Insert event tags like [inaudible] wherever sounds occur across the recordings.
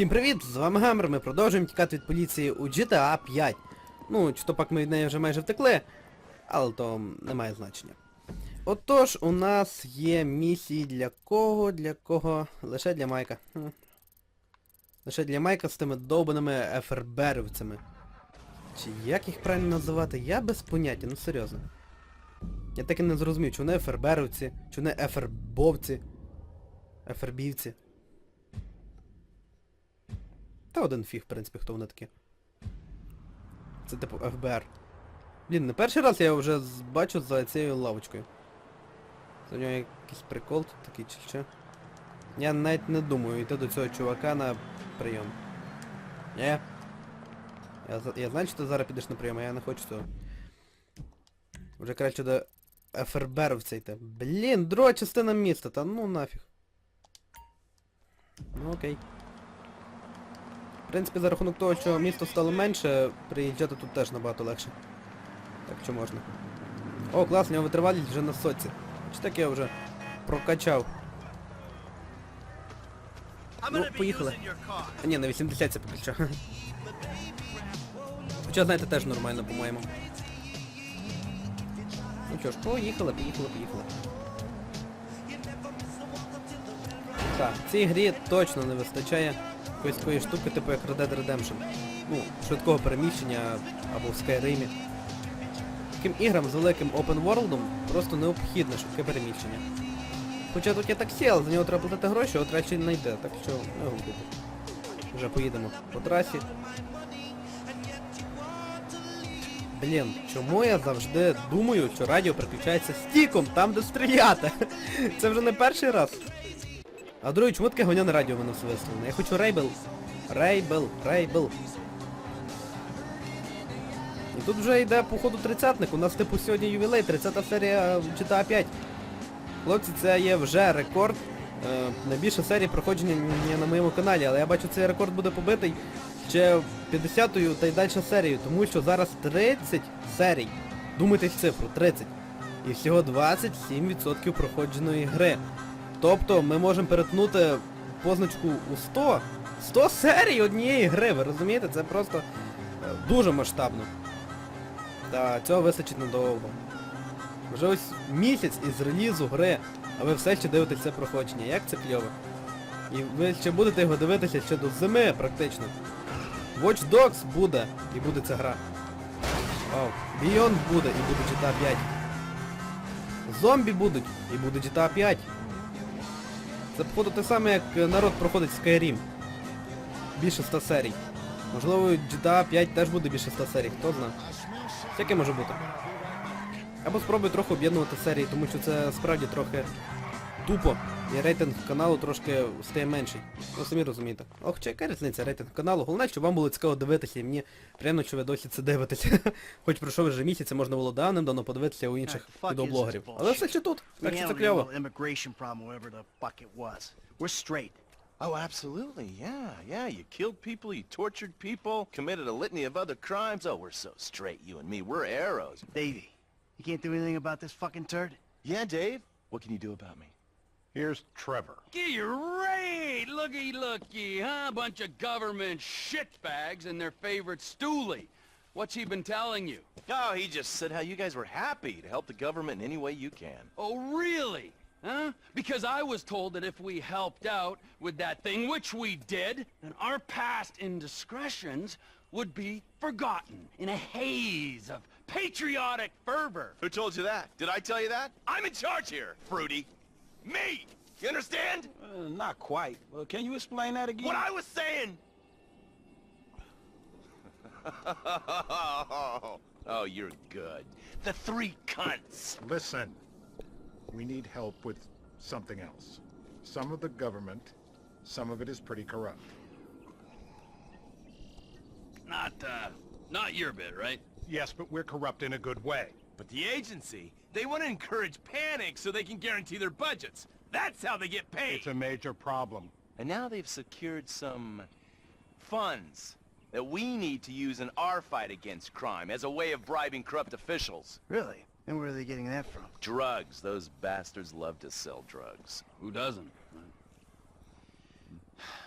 Всім привіт! З вами Гаммер, ми продовжуємо тікати від поліції у GTA 5. Ну, чи то пак ми від неї вже майже втекли, але то не має значення. Отож, у нас є місії для кого, для кого? Лише для Майка. Лише для Майка з тими довбаними ФРБерівцями. Чи як їх правильно називати? Я без поняття, ну серйозно. Я так і не зрозумів, чи вони ФРБерівці, чи вони ФРБовці, ФРБівці. Та один фіг, в принципі, хто вони такі. Це типу ФБР. Блін, не перший раз я вже бачу за цією лавочкою. Це у нього якийсь прикол тут такий чи що. Я навіть не думаю йти до цього чувака на прийом. Ні. Я, я знаю, що ти зараз підеш на прийом, а я не хочу цього. Вже краще до ФРБровця йти. Блін, друга частина міста, та ну нафіг. Ну окей. В принципі, за рахунок того, що місто стало менше, приїжджати тут теж набагато легше. Так що можна. О, клас, у нього витривалість вже на соці. Чи так я вже прокачав. Ну, поїхали. А, ні, на 80 це що. Хоча, знаєте, теж нормально, по-моєму. Ну що ж, поїхали, поїхали, поїхали. Так, в цій грі точно не вистачає якоїсь такої штуки, типу як Red Dead Redemption. Ну, швидкого переміщення або в Skyrim. Таким іграм з великим open world просто необхідне швидке переміщення. Хоча тут є таксі, але за нього треба платити гроші, от краще не йде, так що не губити. Вже поїдемо по трасі. Блін, чому я завжди думаю, що радіо переключається стіком, там де стріляти? [laughs] Це вже не перший раз. А другий, чому таке говняне радіо мене все виставлене? Я хочу рейбл. Рейбл, рейбл. І тут вже йде походу тридцятник. У нас типу сьогодні ювілей, 30 серія GTA 5. Хлопці, це є вже рекорд. Е, найбільша серія проходження на моєму каналі, але я бачу цей рекорд буде побитий ще 50-ю та й далі серією, тому що зараз 30 серій. Думайте цифру, 30. І всього 27% проходженої гри. Тобто ми можемо перетнути позначку у 100. 100 серій однієї гри, ви розумієте? Це просто е, дуже масштабно. Та цього вистачить надовго. Вже ось місяць із релізу гри, а ви все ще дивитесь це проходження. Як це кльово. І ви ще будете його дивитися ще до зими практично. Watch Dogs буде і буде ця гра. Вау. Beyond буде і буде GTA 5. Зомбі будуть і буде GTA 5. Це походу те саме, як народ проходить Skyrim. Більше 100 серій. Можливо, GTA 5 теж буде більше 100 серій, хто знає. Всяке може бути. Або спробую трохи об'єднувати серії, тому що це справді трохи тупо. І рейтинг каналу трошки стає менший. Ну самі розумієте. Ох, чи яка різниця рейтинг каналу. Головне, щоб вам було цікаво дивитися, і мені приємно, що ви досі це дивитеся. Хоч пройшов вже місяць, можна було давним-давно подивитися у інших Ah, відеоблогерів. Але все ще тут. Так що це кльово. Oh, absolutely. Yeah, yeah. You killed people, you tortured people, committed a litany of other crimes. Oh, we're so straight, you and me. We're arrows. Davey, you can't do anything about this fucking turd? Yeah, Dave? What can you do about me? Here's Trevor. Great! Looky, looky, huh? A bunch of government shitbags and their favorite stoolie. What's he been telling you? Oh, he just said how you guys were happy to help the government in any way you can. Oh, really? Huh? Because I was told that if we helped out with that thing, which we did, then our past indiscretions would be forgotten in a haze of patriotic fervor. Who told you that? Did I tell you that? I'm in charge here, Fruity. Me! You understand? Uh, not quite. Well, can you explain that again? What I was saying! [laughs] oh, you're good. The three cunts. Listen. We need help with something else. Some of the government, some of it is pretty corrupt. Not, uh, not your bit, right? Yes, but we're corrupt in a good way. But the agency, they want to encourage panic so they can guarantee their budgets. That's how they get paid. It's a major problem. And now they've secured some funds that we need to use in our fight against crime as a way of bribing corrupt officials. Really? And where are they getting that from? Drugs. Those bastards love to sell drugs. Who doesn't? [sighs]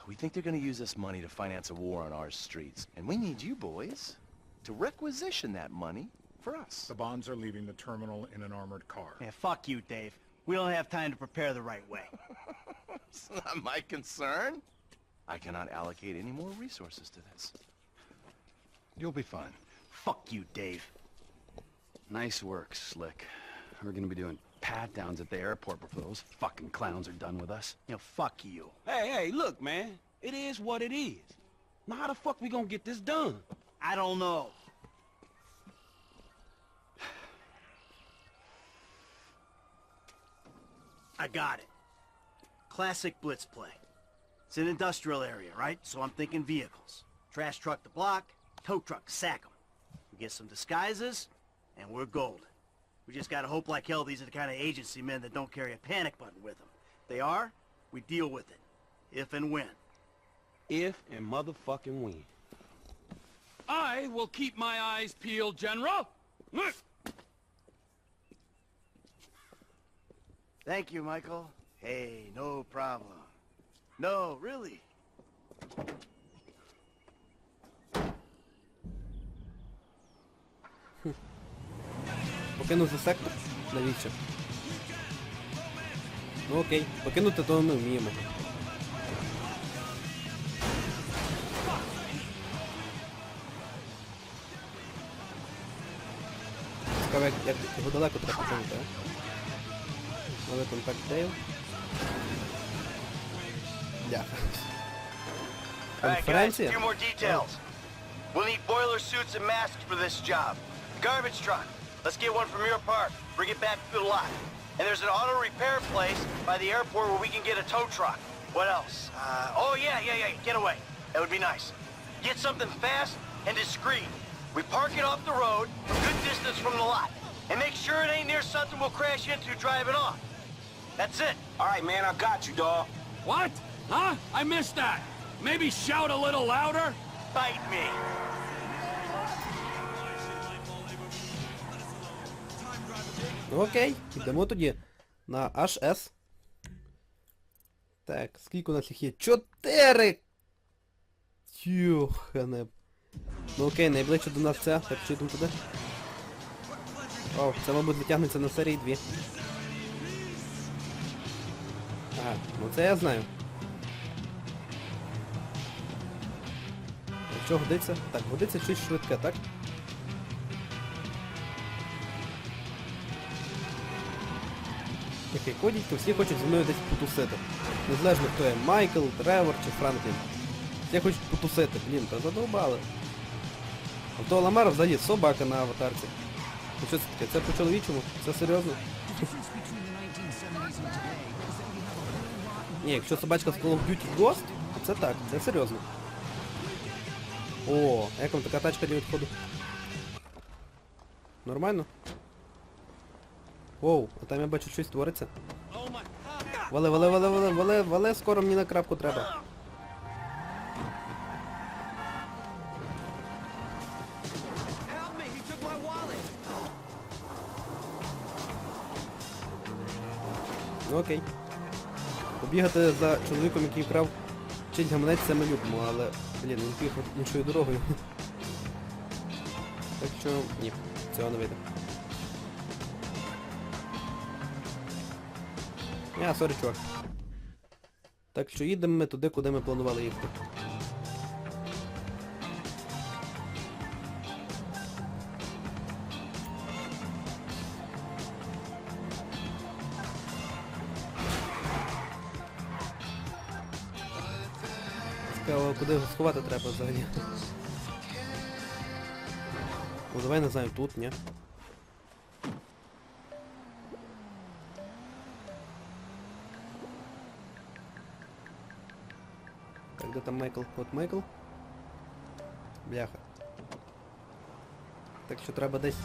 We think they're gonna use this money to finance a war on our streets. And we need you boys to requisition that money for us. The bonds are leaving the terminal in an armored car. Yeah, fuck you, Dave. We don't have time to prepare the right way. [laughs] It's not my concern. I cannot allocate any more resources to this. You'll be fine. Fuck you, Dave. Nice work, Slick. We're gonna be doing pat-downs at the airport before those fucking clowns are done with us. You know, fuck you. Hey, hey, look, man. It is what it is. Now how the fuck we gonna get this done? I don't know. I got it. Classic blitz play. It's an industrial area, right? So I'm thinking vehicles. Trash truck to block, tow truck to sack 'em. We get some disguises, and we're golden. We just gotta hope like hell these are the kind of agency men that don't carry a panic button with them. If they are, we deal with it. If and when. If and motherfucking when. I will keep my eyes peeled, General. Thank you, Michael. Hey, no problem. No, really. Покинути сектор? Навіщо? Ну окей, покинути то ми вміємо. Цікаво, як, як його далеко треба покинути, а? Новий контакт Дейл. Бляха. All right, No me contacteo. Ya. Con Francia. We'll need boiler suits and masks for this job. Garbage truck. Let's get one from your park. Bring it back to the lot. And there's an auto repair place by the airport where we can get a tow truck. What else? Uh, oh, yeah, yeah, yeah. Get away. That would be nice. Get something fast and discreet. We park it off the road, a good distance from the lot. And make sure it ain't near something we'll crash into driving off. That's it. All right, man, I got you, dawg. What? Huh? I missed that. Maybe shout a little louder? Bite me. Ну окей, йдемо тоді на HS. Так, скільки у нас їх є? Чотири! Тюхане. Ну окей, найближче до нас це, так що йдемо туди. О, це, мабуть, витягнеться на серії 2. Ага, ну це я знаю. Якщо годиться? Так, годиться щось швидке, так? Який то всі хочуть зі мною десь потусити. Незалежно хто є Майкл, Тревор чи Франклін. Всі хочуть потусити, блін, та задовбали. А того Ламара взагалі собака на аватарці. Ну що це таке? Це по-чоловічому? Це серйозно? Ні, якщо собачка з Call of Duty Ghost, то це так, це серйозно. О, як вам така тачка для відходу? Нормально? Оу, а там я бачу щось твориться. Вали, вали, вали, вали, вали, вали, скоро мені на крапку треба. Ну окей. Побігати за чоловіком, який вкрав чить гаманець, це ми любимо, але, блін, він поїхав іншою дорогою. [laughs] Так що, ні, цього не вийде. Я, сорі, чувак. Так що їдемо ми туди, куди ми планували їхати. Сховати треба взагалі. Ну давай не знаю, тут, ні? Так, де там Майкл? От Майкл. Бляха. Так що треба десь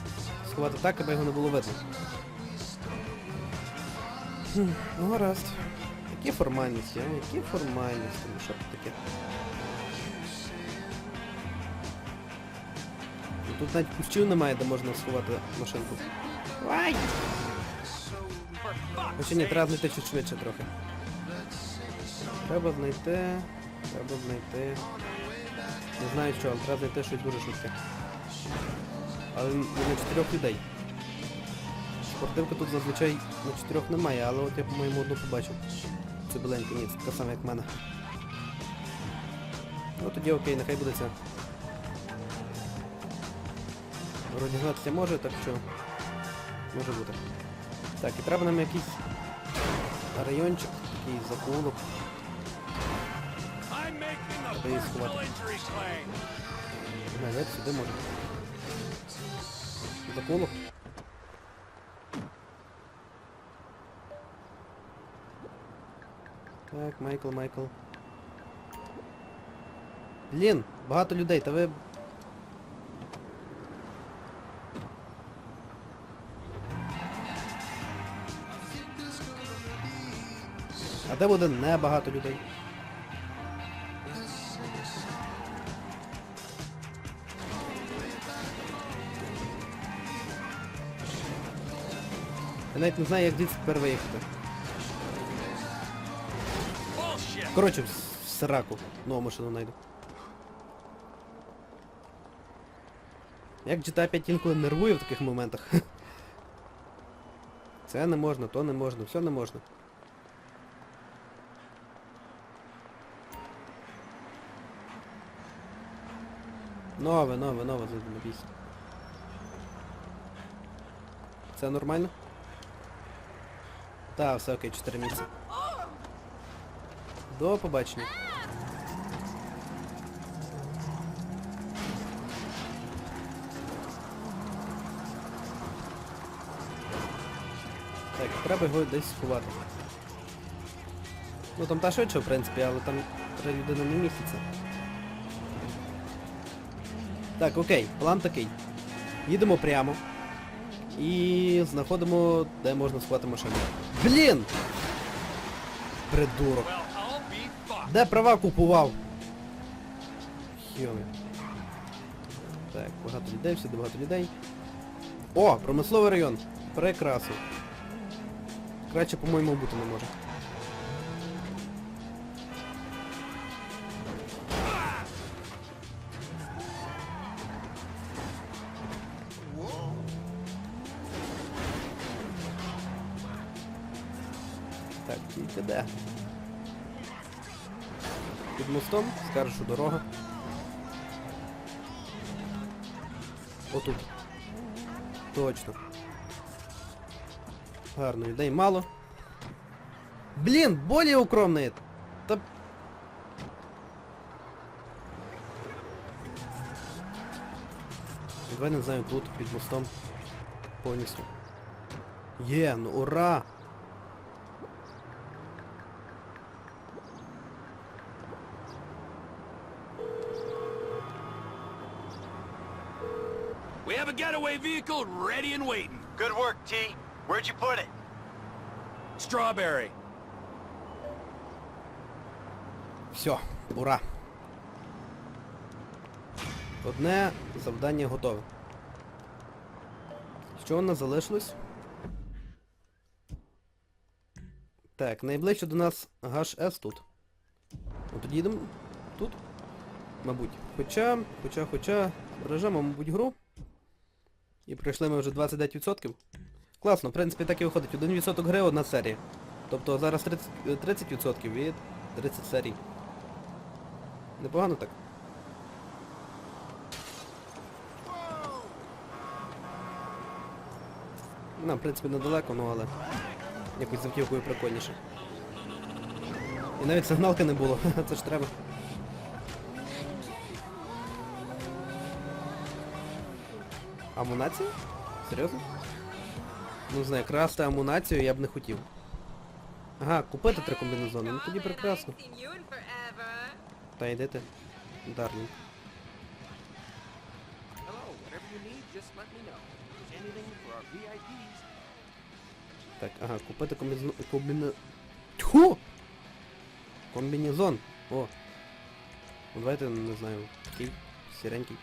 сховати так, аби його не було видно. Хм, ну гаразд. Які формальності, а? Які формальності? Ну що таке? Тут навіть кущів немає, де можна сховати машинку. Ай! Хоча ні, треба знайти чуть швидше трохи. Треба знайти... Треба знайти. Не знаю що, але треба знайти щось дуже швидке. Але на чотирьох людей. Спортивка тут зазвичай на чотирьох немає, але от я, по-моєму, одну побачив. Це біленька, ні, це така сама, як в мене. Ну тоді окей, нехай буде це. Розігнатися може, так що може бути. Так, і треба нам якийсь райончик, такий закулок. Треба сховати. Навіть сюди може. Закулок. Так, Майкл, Майкл. Блін, багато людей, та ви. А де буде небагато людей? Я навіть не знаю, як звідси тепер виїхати. Коротше, в- сраку. Нову машину знайду. Як GTA 5 інколи нервує в таких моментах. [laughs] Це не можна, то не можна, все не можна. Нове, нове, нове задумайся. Це нормально? Так, все окей, 4 місяці. До побачення. Так, треба його десь сховати. Ну там та швидше, в принципі, але там три людини не міститься. Так, окей, план такий. Їдемо прямо. І знаходимо, де можна сховати машину. Блін! Придурок. Де права купував? Йоми. Так, багато людей, всюди багато людей. О, промисловий район. Прекрасно. Краще, по-моєму, бути не може. Скажу, що дорога. Отут. Точно. Гарно, людей мало. Блін, более укромные. Та... Давай не знаю, тут, під мостом. Повністю. Є, ну ура! Getaway ready and waiting. Good work, T. Where'd you put it? Strawberry. Все, ура. Одне завдання готове. Що у нас залишилось? Так, найближче до нас гаш С тут. Ну тоді йдемо тут. Мабуть. Хоча, хоча, хоча, бережемо, мабуть, гру. І пройшли ми вже 29%. Класно, в принципі, так і виходить. 1% гри, одна серія. Тобто зараз 30%, е, 30% і 30 серій. Непогано так. Нам, в принципі, недалеко, ну але якось з автівкою прикольніше. І навіть сигналки не було, [laughs] це ж треба. Амунація? Серйозно? Ну, знаю, красти амунацію я б не хотів. Ага, купити три комбінезони, ну тоді прекрасно. Та йдете, Дарлінг. Так, ага, купити комбінезон... Комбіне... Тьху! Комбінезон! О! Ну давайте, не знаю, такий, сіренький.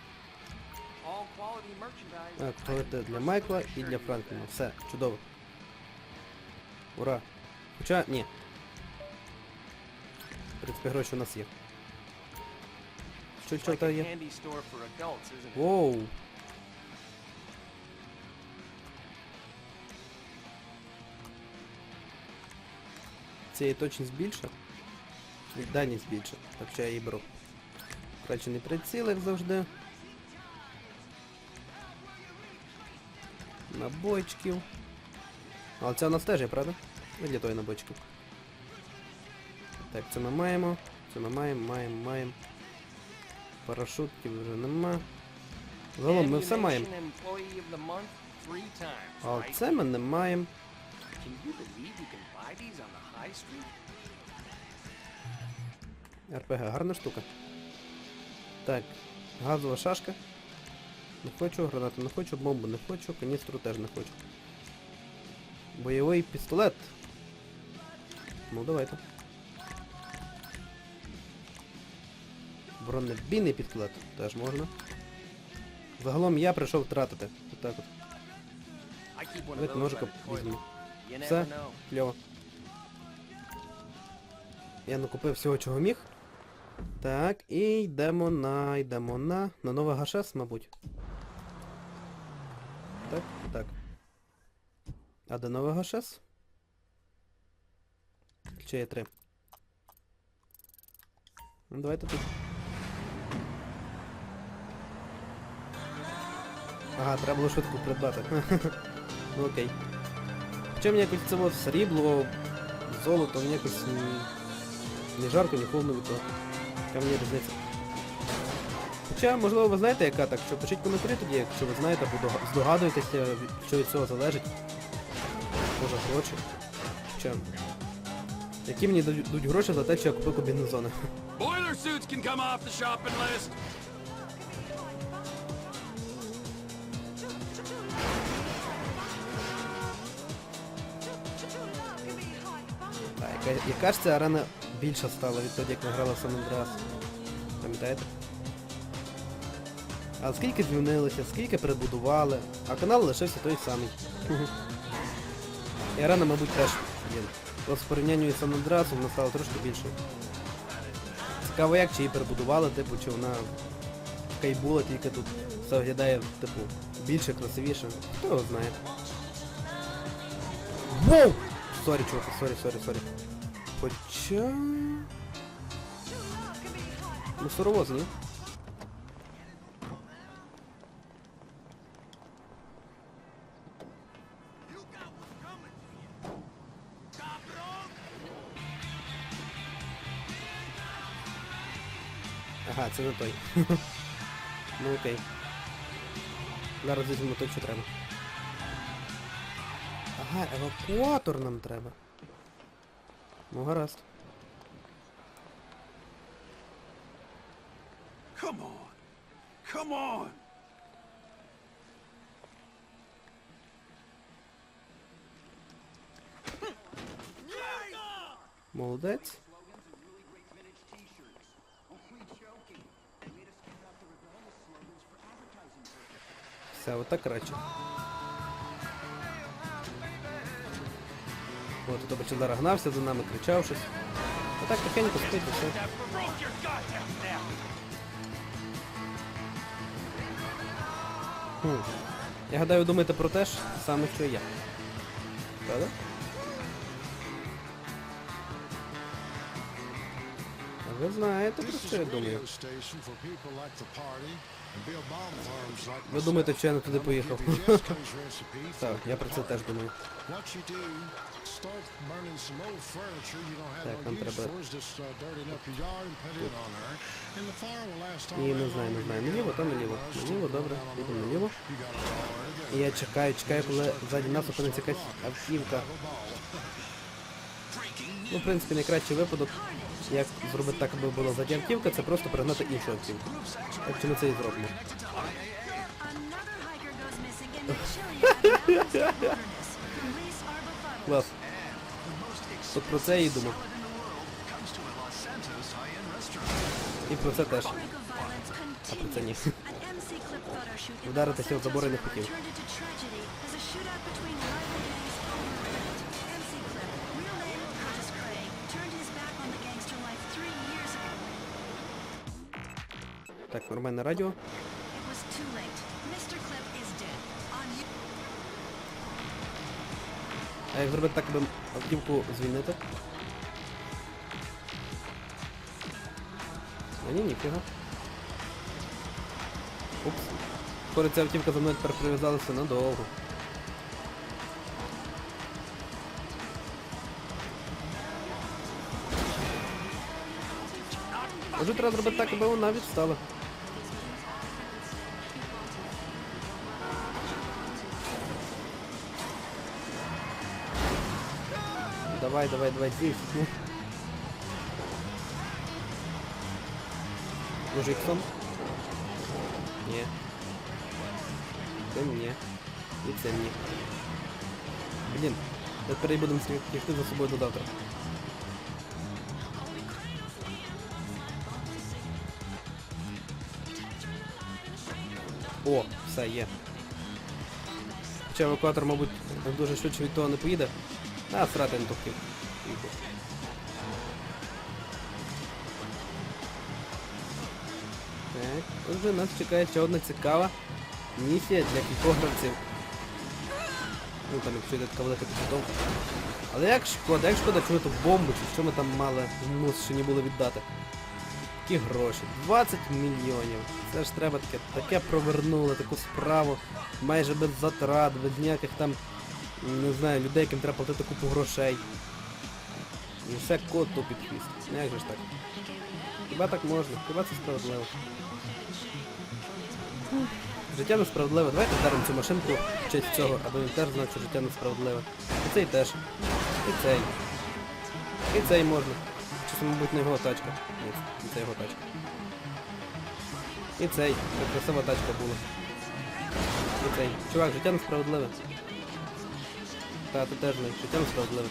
А, купити для Майкла і для Франкліна. Все, чудово. Ура! Хоча, ні. В принципі, гроші у нас є. Що, a є? Воу. Цієї точність більше. І дальність більше. Так що я її беру. Краще не приціл, завжди. Набойчиків. Але це у нас теж є, правда? І для тої набойчиків. Так, це ми маємо. Це ми маємо, маємо, маємо. Парашутків вже нема. Загалом ми все маємо. А це ми не маємо. РПГ, гарна штука. Так, газова шашка. Не хочу, гранату не хочу, бомбу не хочу, каністру теж не хочу. Бойовий пістолет. Ну давайте. Бронебійний пістолет теж можна. Загалом я прийшов тратити. Отак от. I keep one of Давайте ножика візьму. Все, кльово. Я накупив всього, чого міг. Так, і йдемо на... йдемо на... на нове ГШС, мабуть. Так, так. А де нове ГШС? Чи є три? Ну давайте тут. Ага, треба було швидко придбати. [laughs] ну окей. Хоча мені якось це срібло, золото, мені якось ні жарко, ні холодно від того. Яка мені різниця. Хоча, можливо, ви знаєте, яка так, що пишіть коментарі тоді, якщо ви знаєте, або здогадуєтеся, що від цього залежить. Може гроші. Хоча. Які мені дають гроші за те, що я купив комбінезони. А яка, яка ж ця арена більша стала відтоді, як ми грали в Сан Андреас? Пам'ятаєте? А скільки змінилося, скільки перебудували, а канал лишився той самий. І арена, мабуть, теж. Просто в порівнянні з Сан Андреасом вона стала трошки більшою. Цікаво як, чи її перебудували, типу, чи вона така й була, тільки тут все виглядає, типу, більше, красивіше. Хто його знає. Воу! Сорі, чуваки, сорі, сорі, сорі. Хоча... Ну, суровоз, ні? Ага, це не той. [laughs] ну окей. Зараз візьмемо той, що треба. Ага, евакуатор нам треба. Ну гаразд. Come on. Come on. Молодець. Все, отак краще. От, тут Бачелера гнався за нами, кричав щось. Отак тихенько спить і все. Хм. Я гадаю, думаєте про те ж саме, що і я. Правда? Ви знаєте, про що я думаю. Ви думаєте, що я не туди поїхав? [laughs] Так, я про це теж думаю. Так, нам треба... Ні, не знаю, не знаю. Наліво, то наліво. Наліво, добре, їдемо наліво. І я чекаю, чекаю, коли ззаді нас опиниться якась автівка. Ну, в принципі, найкращий випадок, як зробити так, аби була ззаді автівка, це просто пригнати іншу автівку. Так чи ми це і зробимо. [laughs] Клас. От про це і думав. І про це теж. А про це ні. Вдаритися в забори не хотів. [laughs] Так, нормальне радіо. А як зробити так, аби автівку звільнити? А ні, ніфіга. Упс. Скоро ця автівка за мною тепер прив'язалася надовго. Може треба зробити так, аби вона відстала. Давай, давай, давай, здесь. Ну. Мужик сам? Ні. Це ні. І це ні. Блін, тепер і будемо тягти за собою до завтра. О, все, є. Хоча евакуатор, мабуть, дуже швидше від того не поїде. А, срати не товків. Так, отже, нас чекає ще одна цікава місія для кількогравців. Ну там якщо йде така велика підготовка. Але як шкода, як шкода, ми тут бомбу, чи що ми там мали змушені були віддати. Які гроші? 20 мільйонів. Це ж треба таке, таке провернули, таку справу. Майже без затрат, без ніяких там, не знаю, людей, яким треба платити купу грошей. І все коту під хвіст. Ну як же ж так? Хіба так можна? Хіба це справедливо? Життя несправедливе. Давайте вдаримо цю машинку в честь цього, аби він теж знав, що життя несправедливе. І цей теж. І цей. І цей можна. Чи це, мабуть, не його тачка. Ні, це його тачка. І цей. Це красива тачка була. І цей. Чувак, життя несправедливе. Та, ти теж не. Життя несправедливе.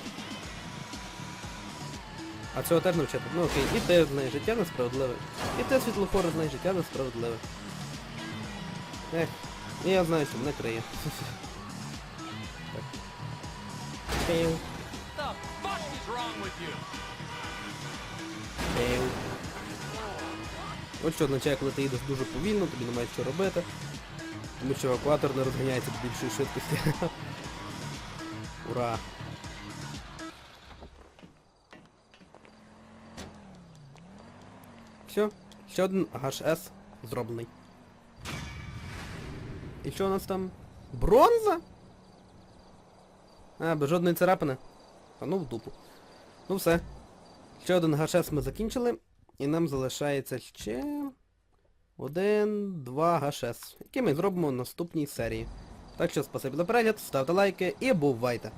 А цього теж навчати? Ну окей, і ти знаєш, життя несправедливе. І ти світлофори знаєш, життя несправедливе. Ех, і я знаю, що мене криє. You? Пів. От що означає, коли ти їдеш дуже повільно, тобі немає що робити. Тому що евакуатор не розганяється до більшої швидкості. Ура! Все, ще один HS зроблений. І що у нас там? Бронза? А, без жодної царапини. А ну в дупу. Ну все. Ще один гашес ми закінчили. І нам залишається ще... Один, два гашес, які ми зробимо в наступній серії. Так що спасибі за перегляд, ставте лайки і бувайте!